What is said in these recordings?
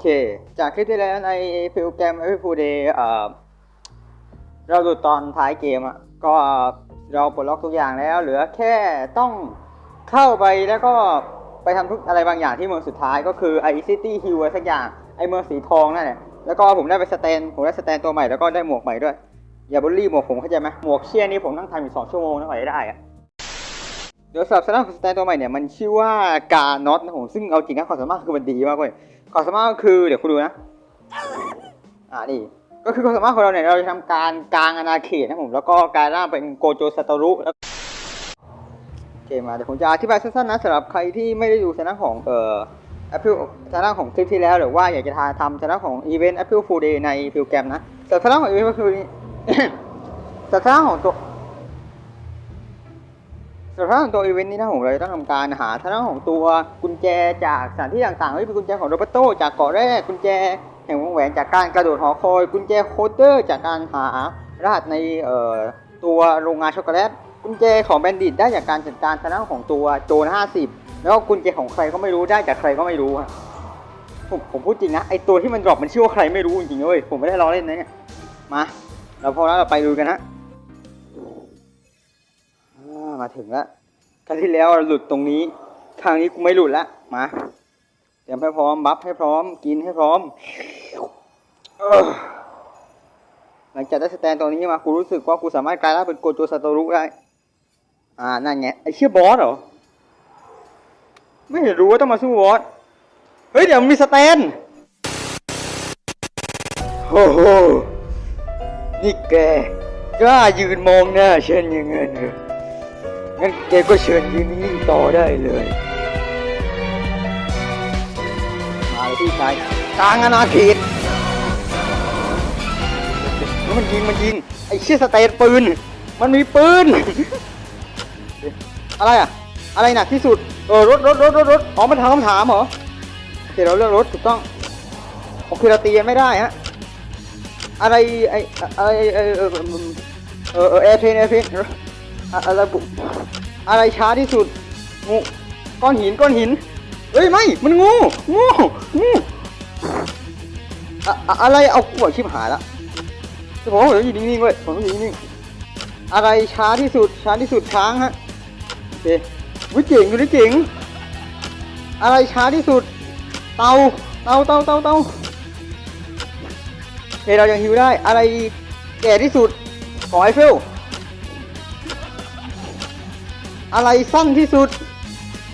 เค จากคลิปที่แล้วในฟิลแกม Every Full Day เอ่อเราดูตอนท้ายเกมอะก็เราปลดล็อกทุกอย่างแล้ว เหลือแค่ต้องเข้าไปแล้วก็ไปทำทุกอะไรบางอย่างที่เมืองสุดท้ายก็คือไอซิตี้ฮิลสักอย่างไอเมืองสีทองนั่นแหละแล้วก็ผมได้ไปสแตนผมได้สแตนตัวใหม่แล้วก็ได้หมวกใหม่ด้วย อย่าบุลลี่หมวกผมเข้าใจไหมหมวกเชี่ยนี่ผมนั่งทำอยู่สองชั่วโมงนะกว่าจะได้อะ ดี๋ยวสำหรับสแตนของสแตนตัวใหม่เนี่ยมันชื่อว่าการน็อตนะผมซึ่งเอาจริงนะความสามารถคือมันดีมากเว้ยความสามารถก็คือเดี๋ยวคุณดูนะอ่านี่ก็คือความสามารถของเราเนี่ยเราจะทำการกลางอาณาเขตนะผมแล้วก็กายร่างเป็นโกโจซารุแล้วโอเคมาเดี๋ยวผมจะอธิบายสั้นๆนะสำหรับใครที่ไม่ได้ดูช anel ของเอ่อ Apple ช anel ของคลิปที่แล้วหรือว่าอยากจะทำช anel ของอีเวนต์ Apple Full Day ในฟิลแกรมนะสำหรับช anel ของอีเวนต์ก็คือสำหรับช anel ของตัว สำหรับทางของตัวอีเวนต์นี้นะผมเราจะต้องทำการหาทางด้านของตัวกุญแจจากสถานที่ต่างๆเฮ้ยเป็นกุญแจของโรเบโตจากเกาะแรกกุญแจแห่งวงแหวนจากการกระโดดหอคอยกุญแจโคเดอร์จากการหารหัสในเอ่อตัวโรงงานช็อกโกแลตกุญแจของแบนดิตได้จากการจัดการทางด้านของตัวโจร50 แล้วก็กุญแจของใครก็ไม่รู้ได้จากใครก็ไม่รู้ผมผมพูดจริงนะไอตัวที่มันดรอปมันชื่อว่าใครไม่รู้จริงๆเว้ยผมไม่ได้ล้อเล่นนะเนี่ยมาเราพอแล้วเราไปดูกันนะ มาถึงแล้วครั้งที่แล้วเราหลุดตรงนี้ ครั้งนี้กูไม่หลุดละ มา เตรียมให้พร้อม บัฟให้พร้อม กินให้พร้อม หลังจากได้สแตนตัวนี้มา กูรู้สึกว่ากูสามารถกลายร่างเป็นโกโจซาโตรุได้ อ่า นั่นไง ไอเชี่ยบอสเหรอ ไม่เห็นรู้ว่าต้องมาสู้บอส เฮ้ย เดี๋ยวมีสแตนโอ้โหนี่แกกล้ายืนมองหน้าฉันยังไงเหรอ งั้นแกก็เชิญยืนนิ่งๆต่อได้เลย มาเลยพี่ชายกลางอาณาเขตแล้วมันยิงมันยิง ไอ้เชี่ยสเตนปืน มันมีปืน อะไรอะ อะไรหนักที่สุด เออรถรถรถรถรถอ๋อมันถามคำถามเหรอโอเคเราเลือกรถถูกต้องโอเคเราตีกันไม่ได้ฮะ อะไรไออะไรไอเออเออเออแอร์เพนแอร์เพน อะไรบุอะไรช้าที่สุดงูก้อนหินก้อนหินเอ้ยไม่ มันงูงูงูอะอะอะไรเอาขวดชิบหายละผมว่าผมอยู่นิ่งๆเว้ยผมต้องอยู่นิ่งๆอะไรช้าที่สุดช้าที่สุดช้างฮะโอเควิจ๋งดูดิเจ๋งอะไรช้าที่สุด เตาเตาเตาเตาเตาเฮ้ยเรายังฮิวได้ อะไรแก่ที่สุดขอไอเฟล อะไรสั้นที่สุด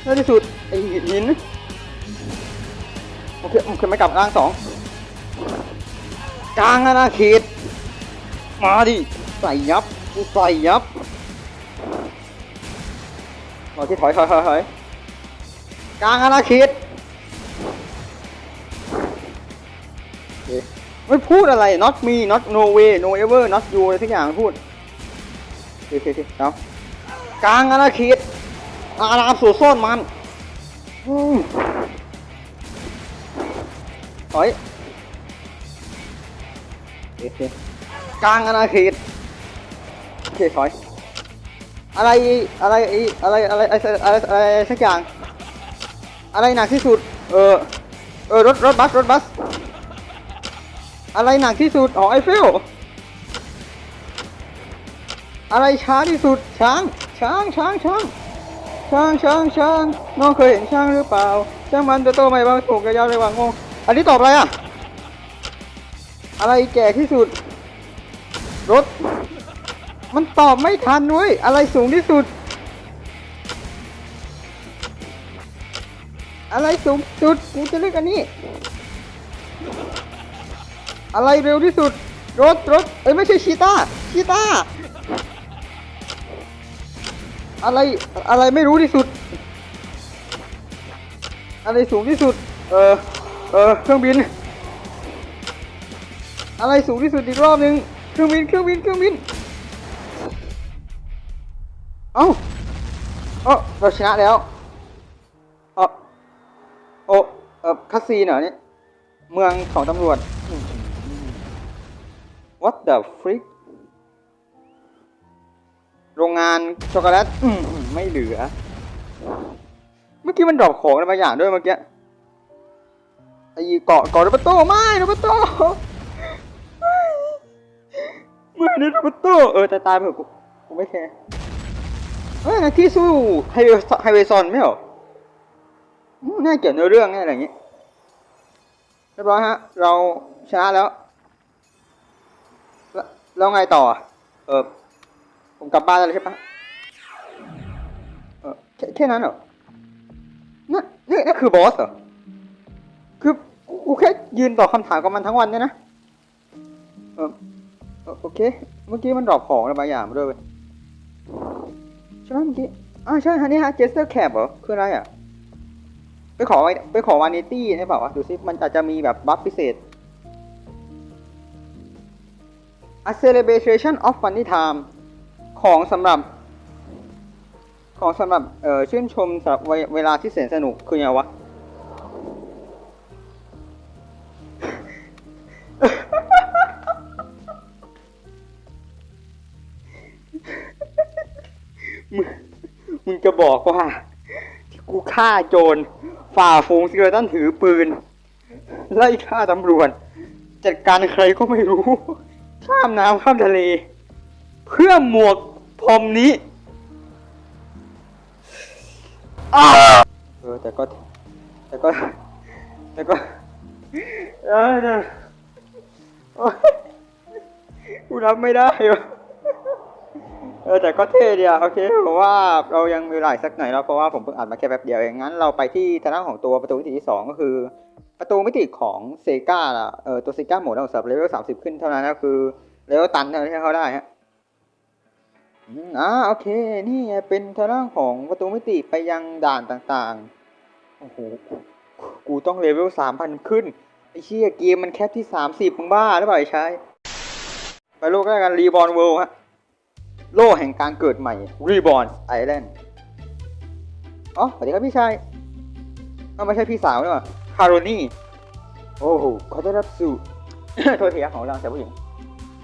สั้นที่สุดไอหินโอเคโอเคไม่กลับร่างสองกลางอาณาเขตมาดิใส่ยับกูใส่ยับรอที่ถอยถอยถอยถอยกลางอาณาเขตไม่พูดอะไร not me not no way no ever not you อะไรทุกอย่างพูดโอเคโอเคเอา กลางอาณาเขตอาณาสู่ซ่อนมันอืมถอยโอเคกลางอาณาเขตโอเคถอยอะไรอะไรอะไรอะไรอะไรอะไรอะไรสักอย่าง อะไรหนักที่สุด เออเออรถรถบัสรถบัส อะไรหนักที่สุดหอไอเฟลอะไรช้าที่สุดช้าง ช้างช้างช้างช้างช้างช้างน้องเคยเห็นช้างหรือเปล่าช้างมันตัวโตไหมบางถูกกระยาวระหว่างงงอันนี้ตอบอะไรอะ อะไรแก่ที่สุด รถ มันตอบไม่ทันเว้ยอะไรสูงที่สุด อะไรสูงสุดกูจะเลือกอันนี้ อะไรเร็วที่สุด รถรถเอ้ยไม่ใช่ชีตาชีตา อะไรอะไรไม่รู้ที่สุด อะไรสูงที่สุด เออเออเครื่องบิน อะไรสูงที่สุดอีกรอบหนึ่งเครื่องบินเครื่องบินเครื่องบินเอ้าเอ้าเราชนะแล้วเออโอ้เออคาซีนเหรอเนี่ยเมืองของตำรวจ What the freak โรงงานช็อกโกแลตไม่เหลือ เมื่อกี้มันดรอปของอะไรบางอย่างด้วยเมื่อกี้ไอ้เกาะเกาะโรบโต้ไม่โรบโต้ไม่ไม่นะโรบโต้เออแต่ตายไปเถอะกูกูไม่แคร์เฮ้ยที่สู้ไฮเวไฮเวซอนไม่เหรอน่าเกี่ยวเนื้อเรื่องอะไรอย่างงี้เรียบร้อยฮะ เราชนะแล้ว แล้วไงต่อ เออ ผมกลับบ้านแล้วใช่ปะเออแค่แค่นั้นเหรอนั่นนี่นั่นคือบอสเหรอ คือกูแค่ยืนตอบคำถามกับมันทั้งวันเนี่ยนะ เออโอเค เมื่อกี้มันดรอปของอะไรบางอย่างมาด้วยเว้ยใช่ไหมเมื่อกี้อ่าใช่ฮะนี่ฮะเจสเตอร์แคปเหรอ คืออะไรอะ ไปขอไว้ไปขอวานิตี้ใช่เปล่าวะดูซิมันอาจจะมีแบบบัฟพิเศษ A celebration of funny time ของสำหรับ ของสำหรับเอ่อชื่นชมสำหรับเวลาที่แสนสนุกคือไงวะมึงมึงจะบอกว่า ที่กูฆ่าโจร ฝ่าฝูงซิเรตันถือปืน ไล่ฆ่าตำรวจ จัดการใครก็ไม่รู้ ข้ามน้ำข้ามทะเล เพื่อหมวก พรมนี้อ้าเออแต่ก็ แต่ก็ แต่ก็เออเดี๋ยวโอ๊ยกูรับไม่ได้วะเออแต่ก็เท่ดีอะโอเคผมว่าเรายังมีเวลาอีกสักหน่อยแล้วเพราะว่าผมเพิ่งอัดมาแค่แป๊บเดียวเองงั้นเราไปที่ทางด้านของตัวประตูมิติที่สองก็คือ ประตูมิติของเซกาล่ะเออตัวเซกาโหมดของสับเลเวลสามสิบขึ้นเท่านั้นก็คือเลเวลตันเท่านั้นที่เขาได้ฮะ อ่าโอเค นี่ไงเป็นทางด้านของประตูมิติไปยังด่านต่างๆ โอ้โห กูต้องเลเวลสามพันขึ้น ไอ้เชี่ยเกมมันแคปที่สามสิบมึงบ้าหรือเปล่าไอ้ชาย ไปโลกแรกกันรีบอ r เวิลด์ฮะ โลกแห่งการเกิดใหม่รีบอ r ไอแลนด์อ๋อสวัสดีครับพี่ชายเอาไม่ใช่พี่สาวนี่หว่าคาร์โรนี่ โอ้โหขอต้อนรับสู่โทษทีครับของเราแต่ผู้หญิง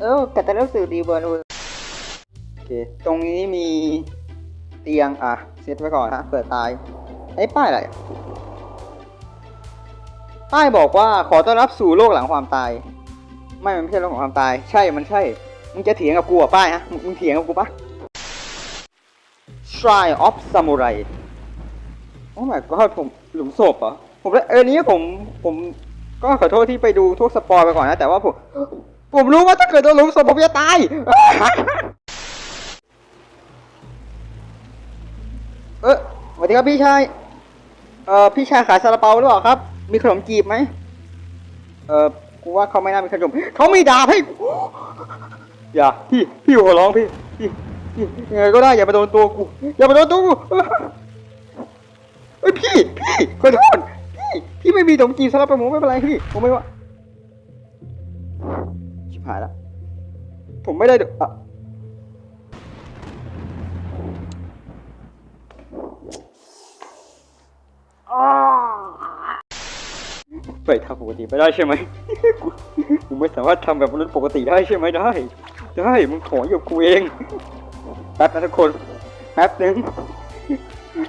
เออขอต้อนรับสู่รีบอ r เวิลด์ เค ตรงนี้มีเตียงอะเซตไว้ก่อนฮะเปิดตายไอ้ป้ายอะไรป้ายบอกว่าขอต้อนรับสู่โลกหลังความตาย ไม่มันไม่ใช่โลกของความตาย ใช่มันใช่มึงจะเถียงกับกูอะป้ายฮะมึงมึงเถียงกับกูปะ Shrine of Samurai โอ้ my god ผมหลุมศพเหรอผมเออนี้ผมผมก็ขอโทษที่ไปดูทุกสปอยไปก่อนนะ แต่ว่าผม ผมรู้ว่าถ้าเกิดโดนหลุมศพผมจะตาย วัสดีครับพี่ชาย เอ่อพี่ชายขายซาลาเปาหรือเปล่าครับ มีขนมจีบไหม เอ่อกูว่าเขาไม่น่ามีขนมเขามีดาบให้กูอย่าพี่พี่ขอร้องพี่พี่พี่ยังไงก็ได้อย่ามาโดนตัวกูอย่ามาโดนตัวกูเอ้ยพี่พี่ขอโทษพี่พี่ไม่มีขนมจีบซาลาเปาหมูไม่เป็นไรพี่ผมไม่ว่าชิบหายละผมไม่ได้เดอะ ไปทำปกติไม่ได้ใช่ไหมกูไม่สามารถทำแบบมนุษย์ปกติได้ใช่ไหมได้ ได้มึงขออยู่กูเองแป๊บนะทุกคนแป๊บหนึ่ง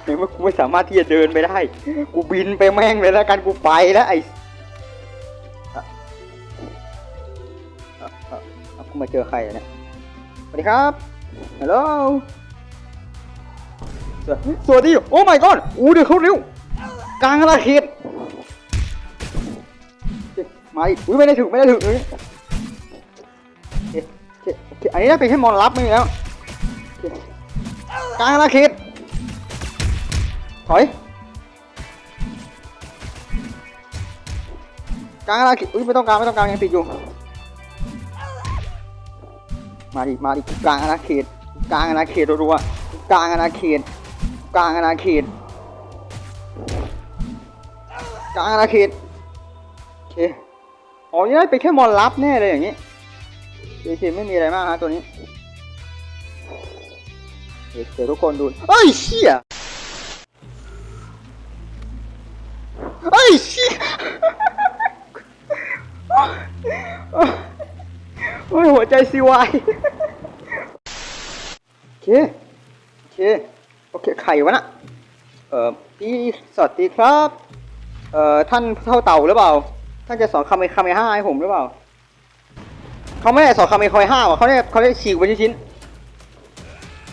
เห็นว่ากูไม่สามารถที่จะเดินไปได้ กูบินไปแม่งเลยแล้วกันกูไปแล้วไอ้อะอะอะอะกูมาเจอใครเนี่ยสวัสดีครับฮัลโหลสวสวัสดี โอ้ my god อู้เดี๋ยวเขาเร็วกลางอาณาเขต มาอีกอุ้ยไม่ได้ถึงไม่ได้ถึงเลยอันนี้น่าเป็นแค่มอนรับไม่แล้วกลางอาณาเขตถอยกลางอาณาเขตอุ้ยไม่ต้องการไม่ต้องการยังติดอยู่มาดิมาดิกลางอาณาเขตกลางอาณาเขตรัวๆกลางอาณาเขตกลางอาณาเขตกลางอาณาเขตโอเค อ๋อนี่น่าเป็นแค่มอนลับแน่เลยอย่างนี้โอเคไม่มีอะไรมากฮะตัวนี้เดี๋ยวเดี๋ยวทุกคนดูเอ้ยเชี่ยเอ้ยเชี่ยโอ้ยหัวใจซีวายโอเคโอเคโอเคไข่วะน่ะเอ่อพี่สวัสดีครับ เอ่อท่านเท่าเต่าหรือเปล่า ท่านจะสอนคาเมคาเมห้าให้ผมหรือเปล่า เขาไม่ได้สอนคาเมคาเมห้าว่ะเขาได้เขาได้ฉีกไปชิ้น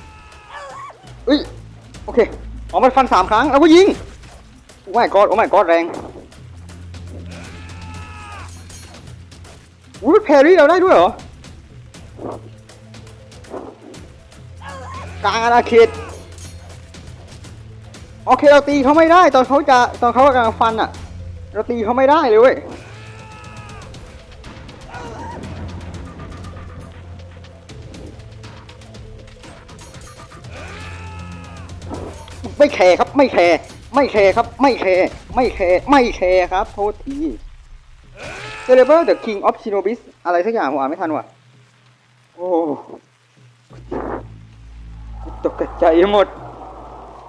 ๆอุ้ยโอเคอ๋อมันฟันสามครั้งแล้วก็ยิงโอ้ my god โอ้ my god แรงอุ้ยแพรรี่เราได้ด้วยเหรอกลางอาณาเขตโอเคเราตีเขาไม่ได้ ตอนเขาจะตอนเขากำลังฟันอะ เราตีเขาไม่ได้เลยเว้ย ไม่แคร์ครับ ไม่แคร์ไม่แคร์ครับ ไม่แคร์ไม่แคร์ไม่แคร์ครับ โทษที c e l e b r the King of Shinobis อะไรสักอย่างผมอ่านไม่ทันว่ะ โอ้ตกใจหมด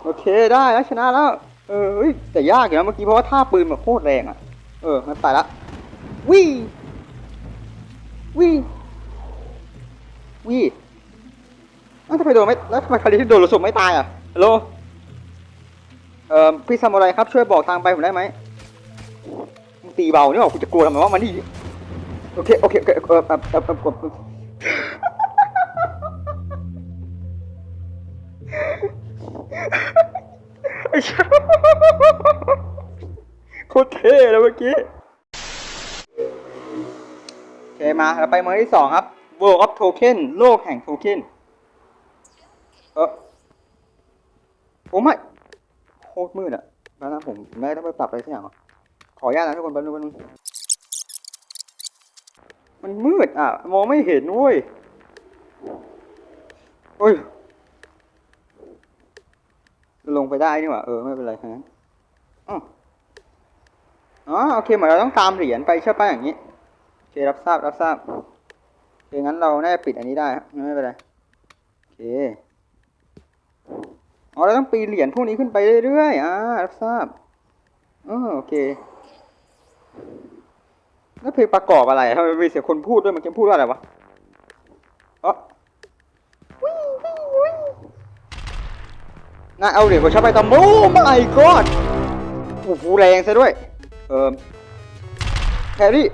โอเคได้แล้วชนะแล้ว เออแต่ยากอยู่นะเมื่อกี้เพราะว่าท่าปืนแบบโคตรแรงอะ เออมันไปละวิ่งวิ่งวิ่งอ้าวทำไมโดนไม่แล้วทำไมคาริที่โดนระสมไม่ตายอะฮัลโหล เอ่อพี่ซามูไรครับช่วยบอกทางไปผมได้ไหมมึงตีเบานี่หว่ากูจะกลัวทำไมวะมานี่โอเคโอเคโอเคเออเออเออเออเออไอ้เชี่ยโคตรเท่เลยเมื่อกี้โอเคมาเราไปเมืองที่สองครับ World of Token โลกแห่งโทเค็นเออผมไม่ ตรมืดอะแล้วนะผมไม่ต้องไปปรับอะไรสักอย่างหรอขออนุญาตนะทุกคนแป๊บนึงแป๊บนึงมันมืดอะ มองไม่เห็นเว้ยโอ้ยลงไปได้นี่หว่าเออไม่เป็นไรครับอ๋อโอเคเหมือนเราต้องตามเหรียญไปใช่ป่ะอย่างนี้โอเครับทราบรับทราบโอเคงั้นเราแน่ปิดอันนี้ได้ครับไม่เป็นไรโอเค อ๋อเราต้องปีนเหรียญพวกนี้ขึ้นไปเรื่อยๆอ่ารับทราบอ๋อโอเค แล้วเพลงประกอบอะไรทำไมมีเสียงคนพูดด้วยมันจะพูดว่าอะไรวะอ๋อน่าเอาเหรียญของชาไปตำโอ้ my god โอ้โหแรงซะด้วย เอ่อแฮร์รี่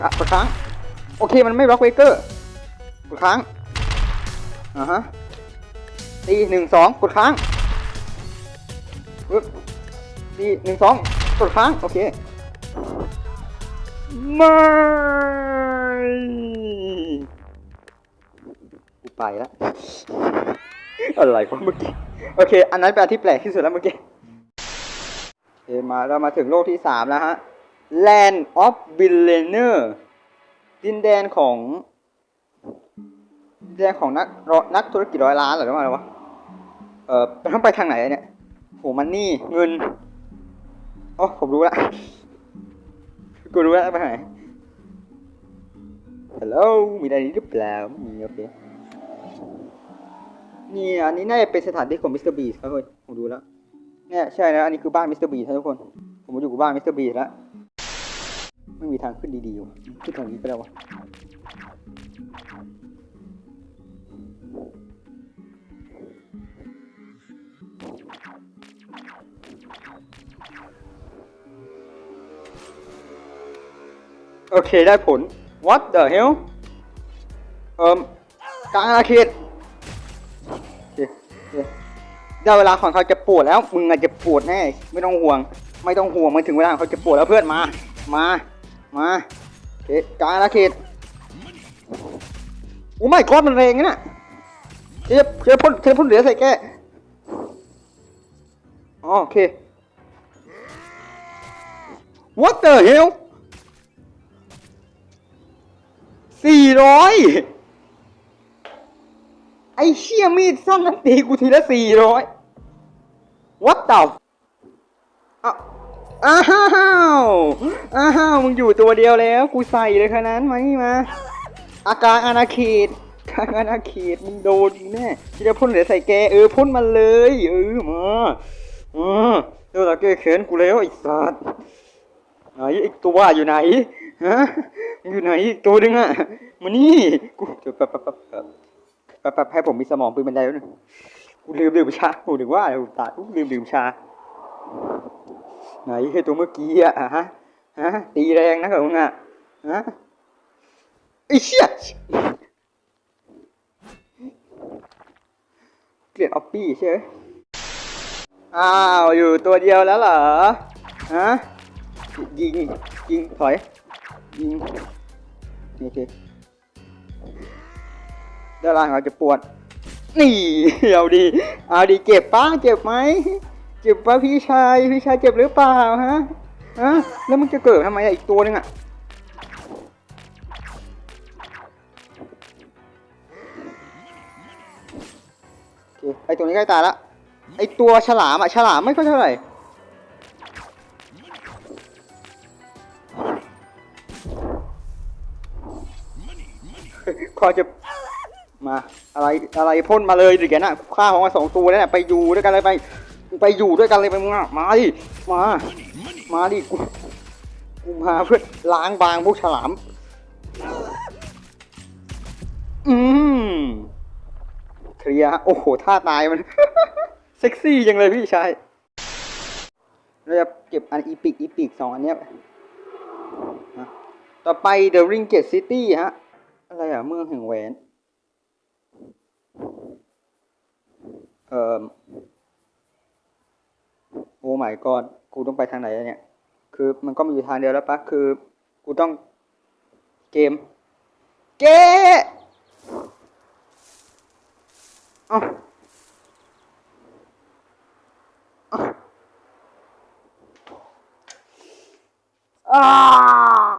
อะกดค้าง โอเคมันไม่บล็อกเวเกอร์กดค้างอ่าฮะ ตีหนึ่งสองกดค้างปึ๊บตีหนึ่งสองกดค้าง โอเคไม่กูไปแล้วอะไรวะเมื่อกี้ โอเค อันนั้นเป็นอันที่แปลกที่สุดแล้วเมื่อกี้โอเคมาเรามาถึงโลกที่สามแล้วฮะ Land of Billionaire ดินแดนของดินแดนของนักนักธุรกิจร้อยล้านหรอหรือว่าอะไรวะ เอ่อต้องไปทางไหนเนี่ยโหมันนี่เงินอ๋อผมรู้ละกูรู้ล้วไปไหนฮัลโหลมีอะไรหรือเปล่าไม่มีโอเคนี่อันนี้น่าจะเป็นสถานที่ของมิสเตอร์บีครับเฮ้ยผมดูแล้วเนี่ยใช่แล้วอันนี้คือบ้านมิสเตอร์บีทุกคน ผมมาอยู่กับบ้านมิสเตอร์บีแล้วไม่มีทางขึ้นดีๆวะขึ้นทางนี้ไปแล้ววะ โอเคได้ผล what the hell เอ่มกลางอาณาเขตโอเคโอเคได้เวลาของเขาจะปวดแล้วมึงอาจจะปวดแน่ไม่ต้องห่วง ไม่ต้องห่วงมันถึงเวลาเขาจะปวดแล้วเพื่อนมามามาโอเคกลางอาณาเขตโอ้ไม่ก้อดมันแรงนะเจ๊เจ๊พ่นเจ๊พ่นเหลือใส่แกอ๋อโอเค what the hell สี่ร้อยไอ้เชี่ยมีดสั้นนั้นตีกูทีละสี่ร้อย what the อ้าวอ้าวอ้าวมึงอยู่ตัวเดียวแล้ว กูใส่เลยขนาดนั้นมานี่มา อาการอาณาเขตอาการอาณาเขตมึงโดนแน่ที่จะพ่นเหลือใส่แกเออพ่นมันเลยเออมาเอ่าเดี๋ยวตะเกียเข็นกูแล้วไอ้สัตว์ไหนอีกตัวอยู่ไหน ฮะอยู่ไหนอีกตัวนึงอะมานี่กูเดี๋ยวแป๊บแป๊บแป๊บแป๊บแป๊บแป๊บให้ผมมีสมองปืนบันไดแล้วนึงกูลืมดื่มชากูถึงว่ากูตายกูลืมดื่มชา ไหนไอ้ตัวเมื่อกี้อะฮะฮะตีแรงนะเหรอมึงอะฮะไอ้เชี่ยเกลียดออปปี้ใช่ไหมอ้าว อยู่ตัวเดียวแล้วเหรอ ฮะ ยิง ยิง ถอย ยิงโอเคด้านล่างเราจะปวด นี่เอาดีเอาดีเจ็บป้าเจ็บไหมเจ็บป่ะพี่ชายพี่ชายเจ็บหรือเปล่าฮะฮะแล้วมึงจะเกิดทำไมอีกตัวหนึงอะโอเคไอตัวนี้ใกล้ตายละไอตัวฉลามอะฉลามไม่ค่อยเท่าไหร่ คอจะมาอะไรอะไรพ่นมาเลยดิแกน่ะฆ่าของมาสองตัวแล้วน่ะไปอยู่ด้วยกันเลยไป ไปอยู่ด้วยกันเลยไปมึงอะมาดิมามาดิกูกูมาเพื่อล้างบางพวกฉลาม อืมเคลียร์โอ้โหท่าตายมัน เซ็กซี่จังเลยพี่ชายเราจะเก็บอันอีพิกอีพิกสองอันเนี้ยต่อไป The Ring Gate City ฮะ อะไรอะ เมืองแห่งแหวน เอ่อ โอ้ my god กูต้องไปทางไหนอะเนี่ย คือมันก็มีอยู่ทางเดียวแล้วปะ คือ กูต้องเกม เกเอาเอ้าอ้า